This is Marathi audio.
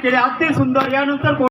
केले. अति सुंदर. यानंतर